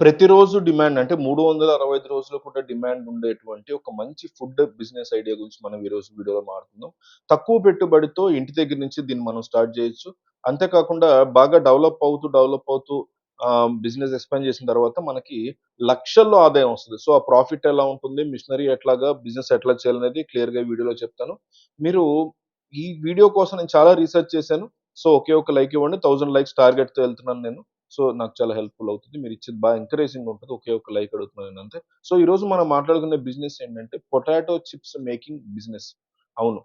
ప్రతిరోజు డిమాండ్ అంటే 365 రోజులు కూడా డిమాండ్ ఉండేటువంటి ఒక మంచి ఫుడ్ బిజినెస్ ఐడియా గురించి మనం ఈరోజు వీడియోలో మాట్లాడుకుందాం. తక్కువ పెట్టుబడితో ఇంటి దగ్గర నుంచి దీన్ని మనం స్టార్ట్ చేయొచ్చు. అంతేకాకుండా బాగా డెవలప్ అవుతూ, డెవలప్ అవుతూ బిజినెస్ ఎక్స్‌పాండ్ చేసిన తర్వాత మనకి లక్షల్లో ఆదాయం వస్తుంది సో, ఆ ప్రాఫిట్ ఎలా ఉంటుంది? మిషనరీ ఎట్లాగా? బిజినెస్ ఎట్లా చేయాలనేది క్లియర్‌గా వీడియోలో చెప్తాను. మీరు ఈ వీడియో కోసం నేను చాలా రీసెర్చ్ చేశాను. సో, ఒకే ఒక లైక్ ఇవ్వండి. థౌజండ్ లైక్స్ టార్గెట్‌తో వెళ్తున్నాను నేను. సో, నాకు చాలా హెల్ప్‌ఫుల్ మీరు ఇచ్చేది బాగా ఎంకరేజింగ్ ఉంటుంది ఒకే ఒక లైక్ అడుగుతున్నాను అంతే. సో, ఈరోజు మనం మాట్లాడుకునే బిజినెస్ ఏంటంటే పొటాటో చిప్స్ మేకింగ్ బిజినెస్. అవును.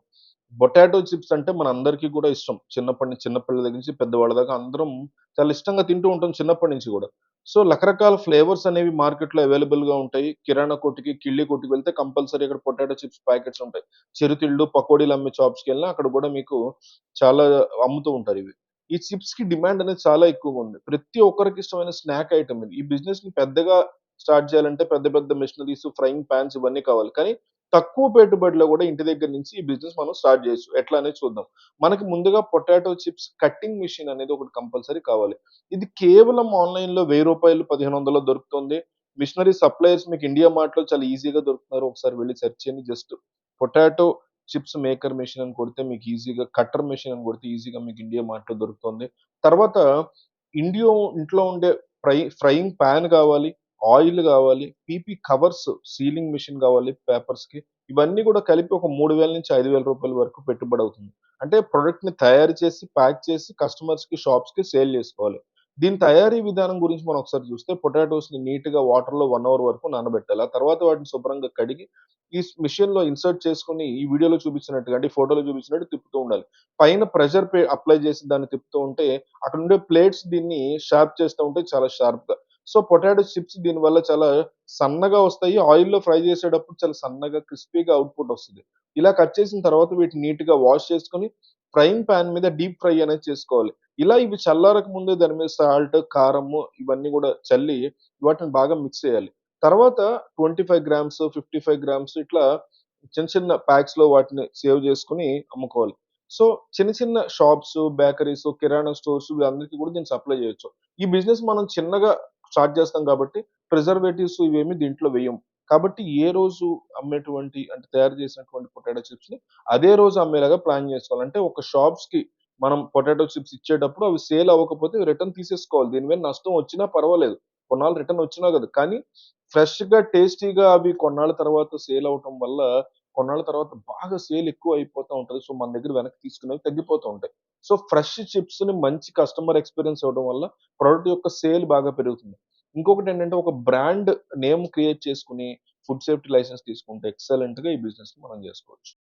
పొటాటో చిప్స్ అంటే మన అందరికీ కూడా ఇష్టం. చిన్నప్పటి నుంచి చిన్నపిల్లల దగ్గర నుంచి పెద్దవాళ్ళ దాకా అందరం చాలా ఇష్టంగా తింటూ ఉంటాం చిన్నప్పటి నుంచి కూడా సో, రకరకాల ఫ్లేవర్స్ అనేవి మార్కెట్‌లో అవైలబుల్‌గా ఉంటాయి. కిరాణా కొట్టుకి, కిళ్ళి కొట్టుకి వెళ్తే కంపల్సరీ అక్కడ పొటాటో చిప్స్ ప్యాకెట్స్ ఉంటాయి. చిరుతిళ్ళు, పకోడీలు అమ్మే షాప్స్‌కెళ్ళినా అక్కడ కూడా మీకు చాలా అమ్ముతూ ఉంటారు ఇవి. ఈ చిప్స్కి డిమాండ్ అనేది చాలా ఎక్కువగా ఉంది. ప్రతి ఒక్కరికి ఇష్టమైన స్నాక్ ఐటెమ్ ఇది. ఈ బిజినెస్ని పెద్దగా స్టార్ట్ చేయాలంటే పెద్ద పెద్ద మిషనరీస్ ఫ్రైయింగ్ పాన్స్ ఇవన్నీ కావాలి. కానీ తక్కువ పెట్టుబడిలో కూడా ఇంటి దగ్గర నుంచి ఈ బిజినెస్ మనం స్టార్ట్ చేయొచ్చు. ఎట్లా అనేది చూద్దాం. మనకి ముందుగా పొటాటో చిప్స్ కట్టింగ్ మిషన్ అనేది ఒకటి కంపల్సరీ కావాలి. ఇది కేవలం ఆన్‌లైన్‌లో రూ. 1000, 1500లో దొరుకుతుంది. మిషనరీ సప్లయర్స్ మీకు ఇండియా మార్ట్‌లో చాలా ఈజీగా దొరుకుతున్నారు. ఒకసారి వెళ్ళి సెర్చ్ చేయండి. Just potato chips maker machine అని కొడితే మీకు ఈజీగా కట్టర్ మెషిన్ అని కొడితే ఈజీగా మీకు ఇండియా మార్ట్‌లో దొరుకుతుంది. తర్వాత ఇండియో ఇంట్లో ఉండే ఫ్రై ఫ్రైయింగ్ పాన్ కావాలి. ఆయిల్ కావాలి. పీపీ కవర్స్, సీలింగ్ మెషిన్ కావాలి పేపర్స్‌కి. ఇవన్నీ కూడా కలిపి ఒక 3000-5000 రూపాయల వరకు పెట్టుబడి అవుతుంది. అంటే ప్రొడక్ట్‌ని తయారు చేసి, ప్యాక్ చేసి కస్టమర్స్‌కి, షాప్స్‌కి సేల్ చేసుకోవాలి. దీని తయారీ విధానం గురించి మనం ఒకసారి చూస్తే పొటాటోస్‌ని నీట్‌గా వాటర్‌లో వన్ అవర్ వరకు నానబెట్టాలి. ఆ తర్వాత వాటిని శుభ్రంగా కడిగి ఈ మిషన్లో ఇన్సర్ట్ చేసుకొని ఈ వీడియోలో చూపించినట్టుగా అంటే ఫోటోలో చూపించినట్టు తిప్పుతూ ఉండాలి. పైన ప్రెషర్ అప్లై చేసి దాన్ని తిప్పుతూ ఉంటే అక్కడ ఉండే ప్లేట్స్ దీన్ని షార్ప్ చేస్తూ ఉంటే చాలా షార్ప్‌గా. సో, పొటాటో చిప్స్ దీనివల్ల చాలా సన్నగా వస్తాయి. ఆయిల్‌లో ఫ్రై చేసేటప్పుడు చాలా సన్నగా క్రిస్పీగా అవుట్‌పుట్ వస్తుంది ఇలా కట్ చేసిన తర్వాత వీటిని నీట్‌గా వాష్ చేసుకొని ఫ్రైయింగ్ పాన్ మీద డీప్ ఫ్రై అనేది చేసుకోవాలి. ఇలా ఇవి చల్లారక ముందే దాని మీద సాల్ట్, కారము ఇవన్నీ కూడా చల్లి వాటిని బాగా మిక్స్ చేయాలి. తర్వాత 25 గ్రామ్స్, 55 గ్రామ్స్ ఇట్లా చిన్న చిన్న ప్యాక్స్‌లో వాటిని సేవ్ చేసుకొని అమ్ముకోవాలి. సో, చిన్న చిన్న షాప్స్, బేకరీస్, కిరాణా స్టోర్స్ వీళ్ళందరికీ కూడా దీన్ని సప్లై చేయొచ్చు. ఈ బిజినెస్ మనం చిన్నగా స్టార్ట్ చేస్తాం కాబట్టి ప్రిజర్వేటివ్స్ ఇవేమి దీంట్లో వేయం. కాబట్టి ఏ రోజు అమ్మేటువంటి అంటే తయారు చేసినటువంటి పొటాటో చిప్స్‌ని అదే రోజు అమ్మేలాగా ప్లాన్ చేసుకోవాలి. అంటే ఒక షాప్స్‌కి మనం పొటాటో చిప్స్ ఇచ్చేటప్పుడు అవి సేల్ అవ్వకపోతే రిటర్న్ తీసేసుకోవాలి. దీని నష్టం వచ్చినా పర్వాలేదు. కొన్నాళ్ళు రిటర్న్ వచ్చినా కాదు. కానీ ఫ్రెష్‌గా, టేస్టీగా అవి కొన్నాళ్ళ తర్వాత సేల్ అవ్వటం వల్ల కొన్నాళ్ళ తర్వాత బాగా సేల్ ఎక్కువ అయిపోతా ఉంటది. సో, మన దగ్గర వెనక్కి తీసుకునేవి తగ్గిపోతూ ఉంటాయి. సో, ఫ్రెష్ చిప్స్‌ని మంచి కస్టమర్ ఎక్స్‌పీరియన్స్ అవ్వడం వల్ల ప్రొడక్ట్ యొక్క సేల్ బాగా పెరుగుతుంది. ఇంకొకటి ఏంటంటే ఒక బ్రాండ్ నేమ్ క్రియేట్ చేసుకుని ఫుడ్ సేఫ్టీ లైసెన్స్ తీసుకుంటే ఎక్సలెంట్‌గా ఈ బిజినెస్ మనం చేసుకోవచ్చు.